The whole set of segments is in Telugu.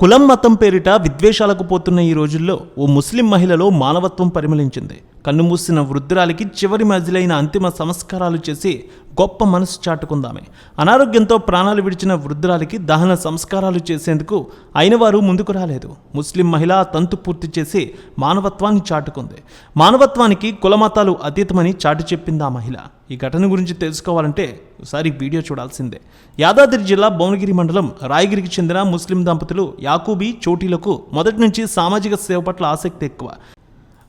కులం మతం పేరిట విద్వేషాలకు పోతున్న ఈ రోజుల్లో ఓ ముస్లిం మహిళలో మానవత్వం పరిమళించింది. కన్నుమూసిన వృద్ధురాలికి చివరి మజిలైన అంతిమ సంస్కారాలు చేసి గొప్ప మనసు చాటుకుందామే. అనారోగ్యంతో ప్రాణాలు విడిచిన వృద్ధురాలికి దహన సంస్కారాలు చేసేందుకు అయిన వారు ముందుకు రాలేదు. ముస్లిం మహిళ తంతు పూర్తి చేసి మానవత్వాన్ని చాటుకుంది. మానవత్వానికి కులమతాలు అతీతమని చాటి చెప్పింది ఆ మహిళ. ఈ ఘటన గురించి తెలుసుకోవాలంటే ఒకసారి వీడియో చూడాల్సిందే. యాదాద్రి జిల్లా భువనగిరి మండలం రాయగిరికి చెందిన ముస్లిం దంపతులు యాకూబీ చోటీలకు మొదటి నుంచి సామాజిక సేవ పట్ల ఆసక్తి ఎక్కువ.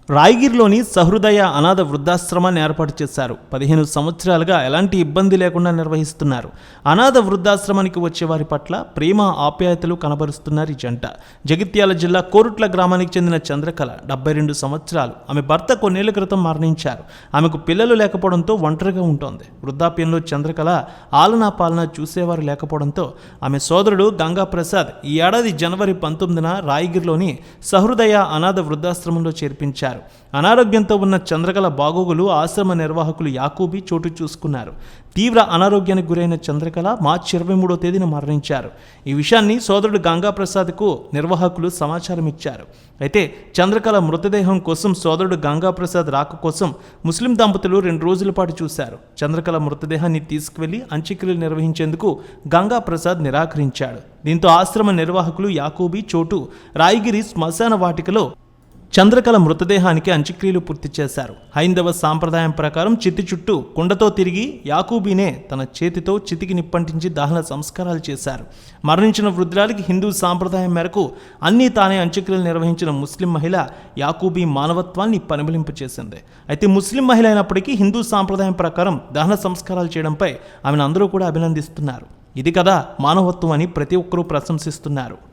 రాయగిరిలోని సహృదయ అనాథ వృద్ధాశ్రమాన్ని ఏర్పాటు చేశారు. పదిహేను సంవత్సరాలుగా ఎలాంటి ఇబ్బంది లేకుండా నిర్వహిస్తున్నారు. అనాథ వృద్ధాశ్రమానికి వచ్చే వారి పట్ల ప్రేమ ఆప్యాయతలు కనబరుస్తున్నారు ఈ జంట. జగిత్యాల జిల్లా కోరుట్ల గ్రామానికి చెందిన చంద్రకళ డెబ్బై రెండు సంవత్సరాలు. ఆమె భర్త కొన్నేళ్ళ క్రితం మరణించారు. ఆమెకు పిల్లలు లేకపోవడంతో ఒంటరిగా ఉంటోంది. వృద్ధాప్యంలో చంద్రకళ ఆలనా పాలన చూసేవారు లేకపోవడంతో ఆమె సోదరుడు గంగా ప్రసాద్ ఈ ఏడాది జనవరి పంతొమ్మిదిన రాయగిరిలోని సహృదయ అనాథ వృద్ధాశ్రమంలో చేర్పించారు. అనారోగ్యంతో ఉన్న చంద్రకళ బాగోగులు ఆశ్రమ నిర్వాహకులు యాకూబీ చోటు చూసుకున్నారు. తీవ్ర అనారోగ్యానికి గురైన చంద్రకళ మార్చి ఇరవై మూడో తేదీన మరణించారు. ఈ విషయాన్ని సోదరుడు గంగా ప్రసాద్కు నిర్వాహకులు సమాచారం ఇచ్చారు. అయితే చంద్రకళ మృతదేహం కోసం సోదరుడు గంగా ప్రసాద్ రాక కోసం ముస్లిం దంపతులు రెండు రోజుల పాటు చూశారు. చంద్రకళ మృతదేహాన్ని తీసుకువెళ్ళి అంత్యక్రియలు నిర్వహించేందుకు గంగా ప్రసాద్ నిరాకరించాడు. దీంతో ఆశ్రమ నిర్వాహకులు యాకూబీ చోటు రాయగిరి శ్మశాన వాటికలో చంద్రకళ మృతదేహానికి అంత్యక్రియలు పూర్తి చేశారు. హైందవ సాంప్రదాయం ప్రకారం చితి చుట్టూ కుండతో తిరిగి యాకూబీనే తన చేతితో చితికి నిప్పంటించి దహన సంస్కారాలు చేశారు. మరణించిన వృద్ధురాలికి హిందూ సాంప్రదాయం మేరకు అన్నీ తానే అంత్యక్రియలు నిర్వహించిన ముస్లిం మహిళ యాకూబీ మానవత్వాన్ని పరిమళింపు చేసింది. అయితే ముస్లిం మహిళ అయినప్పటికీ హిందూ సాంప్రదాయం ప్రకారం దహన సంస్కారాలు చేయడంపై ఆమెను అందరూ కూడా అభినందిస్తున్నారు. ఇది కదా మానవత్వం అని ప్రతి ఒక్కరూ ప్రశంసిస్తున్నారు.